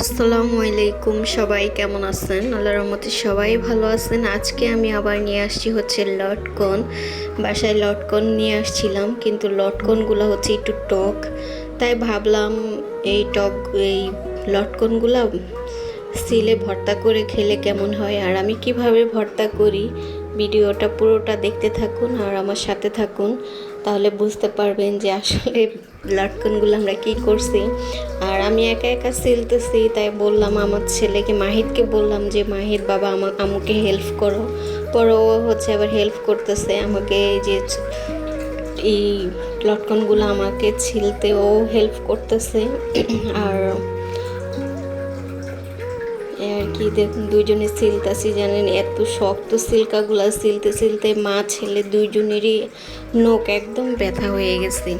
আসসালামু আলাইকুম, সবাই কেমন আছেন? আল্লাহর রহমতে সবাই ভালো আছেন। আজকে আমি আবার নিয়ে আসছি হচ্ছে লটকন। বাসায় লটকন নিয়ে আসছিলাম, কিন্তু লটকনগুলো হচ্ছে একটু টক। তাই ভাবলাম এই টক, এই লটকনগুলো সিলে ভর্তা করে খেলে কেমন হয়, আর আমি কীভাবে ভর্তা করি ভিডিওটা পুরোটা দেখতে থাকুন আর আমার সাথে থাকুন, তাহলে বুঝতে পারবেন যে আসলে লটকনগুলো আমরা কি করছি। আর আমি একা একা সিলতেছি, তাই বললাম আমার ছেলেকে মাহিদকে বললাম যে মাহিদ বাবা আমার আমুকে হেল্প করো। পরে ও হচ্ছে আবার হেল্প করতেছে আমাকে যে এই লটকনগুলো আমাকে ছিলতে ও হেল্প করতেছে। আর আর কি দেখুন দুজনে সিলতাছি জানেন, এত শক্ত সিল্কাগুলা, সিলতে সিলতে মা, ছেলে দুইজনেরই নোক একদম ব্যথা হয়ে গেছে।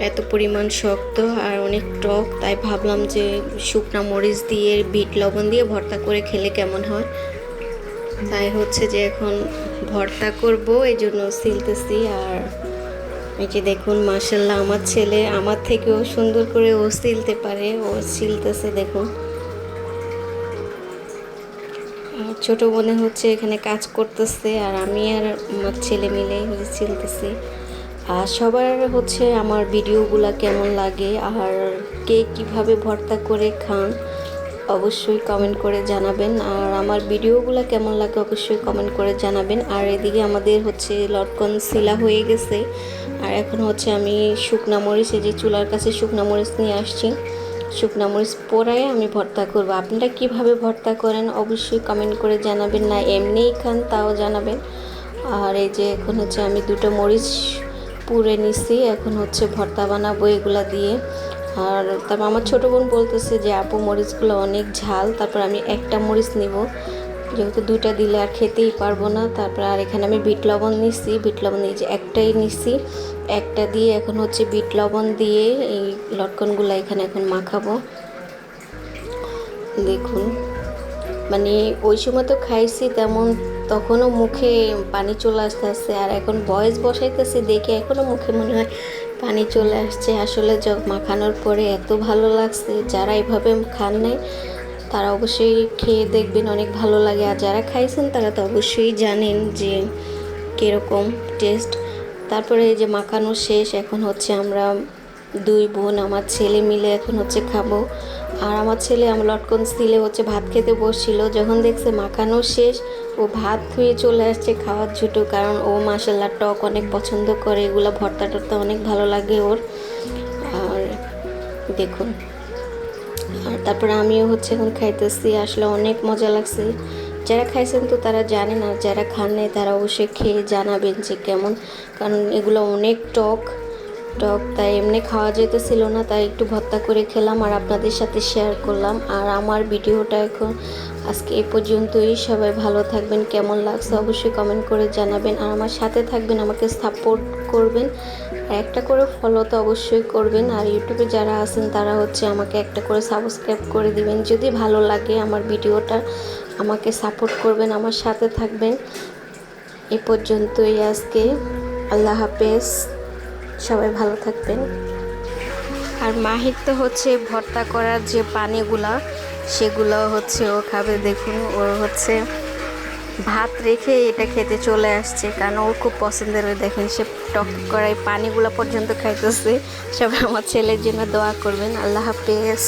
এত পরিমাণ শক্ত আর অনেক টক, তাই ভাবলাম যে শুকনা মরিচ দিয়ে, বিট লবণ দিয়ে ভর্তা করে খেলে কেমন হয়। তাই হচ্ছে যে এখন ভর্তা করব, এই জন্য সিলতেছি। আর এই যে দেখুন মাসাল্লাহ আমার ছেলে আমার থেকেও সুন্দর করে ও সিলতে পারে, ও সিলতেছে, দেখুন। ছোট বোনে হচ্ছে এখানে কাজ করতেছে আর আমি আর আমার ছেলে মিলে হচ্ছে আর সবার হচ্ছে আমার ভিডিওগুলো কেমন লাগে আর কে কীভাবে ভর্তা করে খান অবশ্যই কমেন্ট করে জানাবেন। আর আমার ভিডিওগুলো কেমন লাগে অবশ্যই কমেন্ট করে জানাবেন। আর এদিকে আমাদের হচ্ছে লটকন শিলা হয়ে গেছে। আর এখন হচ্ছে আমি শুকনা মরিচ, এই যে চুলার কাছে শুকনা মরিচ নিয়ে আসছি। শুকনা মরিচ পোড়ায় আমি ভর্তা করব। আপনারা কীভাবে ভর্তা করেন অবশ্যই কমেন্ট করে জানাবেন না, এমনিই খান তাও জানাবেন। আর এই যে এখন হচ্ছে আমি দুটো মরিচ পুড়ে নিছি, এখন হচ্ছে ভর্তা বানাবো এগুলা দিয়ে। আর তারপর আমার ছোটো বোন বলতেছে যে, আপু, মরিচগুলো অনেক ঝাল, তারপর আমি একটা মরিচ নিব। যেহেতু দুইটা দিলে আর খেতেই পারব না, তারপর আর এখানে আমি বিট লবণ নিচ্ছি। বিট লবণ এই একটাই নিচ্ছি। একটা দিয়ে এখন হচ্ছে বিট লবণ দিয়ে এই লটকনগুলো এখানে এখন মাখাবো। দেখুন মানে ওই সময় তো খাইছি তেমন, তখনও মুখে পানি চলে আসতে আসছে আর এখন বয়স বসাইতেছে দেখে এখনও মুখে মনে হয় পানি চলে আসছে। আসলে মাখানোর পরে এত ভালো লাগছে, যারা এভাবে খান নাই তারা অবশ্যই খেয়ে দেখবেন, অনেক ভালো লাগে। আর যারা খাইছেন তারা তো অবশ্যই জানেন যে কীরকম টেস্ট তারপরে এই যে মাখানো শেষ, এখন হচ্ছে আমরা দুই বোন, আমার ছেলে মিলে এখন হচ্ছে খাব। আর আমার ছেলে আমার লটকন স্টিলে হচ্ছে ভাত খেতে বসছিল। যখন দেখছে মাখানো শেষ, ও ভাত ধুয়ে চলে আসছে খাওয়ার ঝুটো, কারণ ও মাসাল্লা টক অনেক পছন্দ করে। এগুলো ভর্তা টর্তা অনেক ভালো লাগে ওর। আর দেখুন। আর তারপরে আমিও হচ্ছে এখন খাইতেছি, আসলে অনেক মজা লাগছে। যারা খাইছেন তো তারা জানে না, যারা খান নাই তারা অবশ্যই খেয়ে জানাবেন যে কেমন, কারণ এগুলো অনেক টক। টক, তাই এমনি খাওয়া যেতেছিল না, তাই একটু ভর্তা করে খেলাম আর আপনাদের সাথে শেয়ার করলাম। আর আমার ভিডিওটা এখন আজকে এ পর্যন্তই। সবাই ভালো থাকবেন, কেমন লাগছে অবশ্যই কমেন্ট করে জানাবেন। আর আমার সাথে থাকবেন, আমাকে সাপোর্ট করবেন। আর একটা করে ফলো তো অবশ্যই করবেন। আর ইউটিউবে যারা আছেন, তারা হচ্ছে আমাকে একটা করে সাবস্ক্রাইব করে দিবেন। যদি ভালো লাগে আমার ভিডিওটা, আমাকে সাপোর্ট করবেন, আমার সাথে থাকবেন। এ পর্যন্তই আজকে। আল্লাহ হাফেজ। সবাই ভালো থাকবেন। আর মাহির তো হচ্ছে ভর্তা করার যে পানিগুলা, সেগুলো হচ্ছে ও খাবে, দেখুন, ওর হচ্ছে ভাত রেখে এটা খেতে চলে আসছে, কারণ ওর খুব পছন্দের ওই দেখেন, সে টক করাই পানিগুলো পর্যন্ত খাইতেছে। সবাই আমার ছেলের জন্য দোয়া করবেন, আল্লাহ হাফেজ।